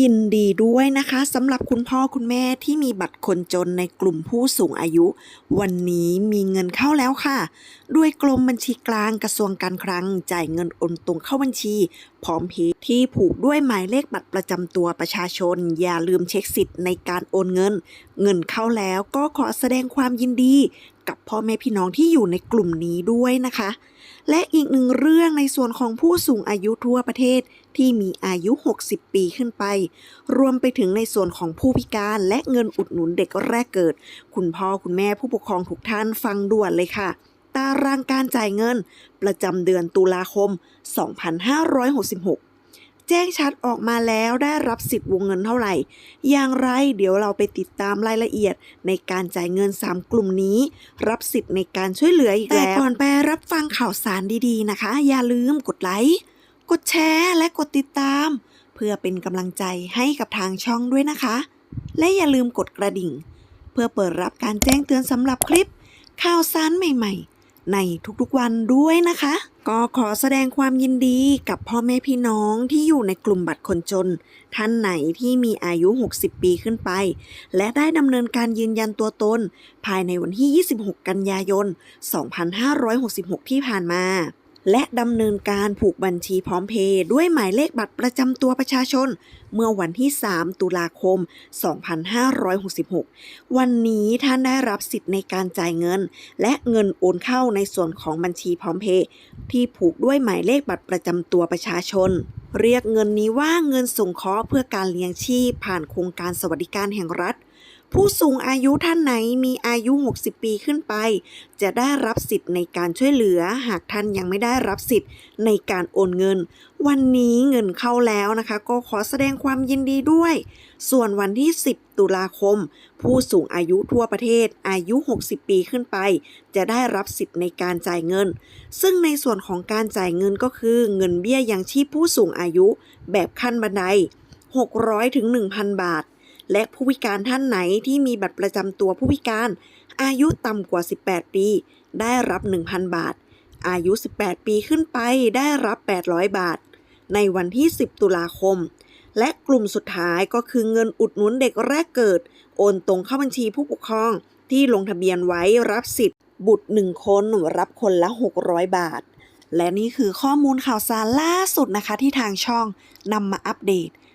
ยินดีด้วยนะคะสำหรับคุณพ่อคุณแม่ที่มีบัตรคนจนในกลุ่มผู้สูงอายุ วันนี้มีเงินเข้าแล้วค่ะ ด้วยกรมบัญชีกลางกระทรวงการคลัง จ่ายเงินโอนตรงเข้าบัญชี พร้อมเพย์ที่ผูกด้วยหมายเลขบัตรประจำตัวประชาชน อย่าลืมเช็คสิทธิ์ในการโอนเงิน เงินเข้าแล้วก็ขอแสดงความยินดี กับพ่อแม่พี่น้องที่อยู่ในกลุ่มนี้ด้วยนะคะ และอีกหนึ่งเรื่องในส่วนของผู้สูงอายุทั่วประเทศที่มีอายุ 60 ปีขึ้นไป รวมไปถึงในส่วนของผู้พิการและเงินอุดหนุนเด็กแรกเกิด คุณพ่อคุณแม่ผู้ปกครองทุกท่านฟังด่วนเลยค่ะ ตารางการจ่ายเงิน ประจำเดือนตุลาคม 2566 แจ้งชัดออกมาแล้วได้รับสิทธิ์วงเงินเท่าไหร่ อย่างไรเดี๋ยวเราไปติดตามรายละเอียดในการจ่ายเงิน 3 กลุ่มนี้ รับสิทธิ์ในการช่วยเหลืออีกแล้วแต่ก่อนไปรับฟังข่าวสารดีๆนะคะ อย่าลืมกดไลค์ กดแชร์ และกดติดตาม เพื่อเป็นกำลังใจให้กับทางช่องด้วยนะคะ และอย่าลืมกดกระดิ่ง เพื่อเปิดรับการแจ้งเตือนสำหรับคลิป ข่าวสารใหม่ ๆ ในทุกๆวันด้วยนะคะ ก็ขอแสดงความยินดีกับพ่อแม่พี่น้องที่อยู่ในกลุ่มบัตรคนจน ท่านไหนที่มีอายุ 60 ปีขึ้นไป และได้ดำเนินการยืนยันตัวตน ภายในวันที่ 26 กันยายน 2566 ที่ผ่านมา และดำเนินการผูกบัญชีพร้อมเพย์ด้วยหมายเลขบัตรประจำตัวประชาชน เมื่อวันที่ 3 ตุลาคม 2566 วันนี้ท่านได้รับสิทธิ์ในการจ่ายเงิน และเงินโอนเข้าในส่วนของบัญชีพร้อมเพย์ที่ผูกด้วยหมายเลขบัตรประจำตัวประชาชน เรียกเงินนี้ว่าเงินส่งเคราะห์เพื่อการเลี้ยงชีพผ่านโครงการสวัสดิการแห่งรัฐ ผู้สูงอายุท่านไหนมีอายุ 60 ปีขึ้นไป จะได้รับสิทธิ์ในการช่วยเหลือ หากท่านยังไม่ได้รับสิทธิ์ในการโอนเงิน วันนี้เงินเข้าแล้วนะคะ ก็ขอแสดงความยินดีด้วย ส่วนวันที่ 10 ตุลาคม ผู้สูงอายุทั่วประเทศอายุ 60 ปีขึ้นไป จะได้รับสิทธิ์ในการจ่ายเงิน ซึ่งในส่วนของการจ่ายเงินก็คือเงินเบี้ยยังชีพผู้สูงอายุแบบขั้นบันได600ถึง1,000 บาท และผู้พิการท่านไหนที่มีบัตรประจำตัวผู้พิการ อายุต่ำกว่า 18 ปี ได้รับ 1,000 บาท อายุ 18 ปีขึ้นไปได้รับ 800 บาท ในวันที่ 10 ตุลาคม และกลุ่มสุดท้ายก็คือเงินอุดหนุนเด็กแรกเกิด โอนตรงเข้าบัญชีผู้ปกครองที่ลงทะเบียนไว้รับสิทธิ์ บุตร1คนรับคนละ 600 บาท และนี่คือข้อมูลข่าวสารล่าสุดนะคะที่ทางช่องนำมาอัปเดต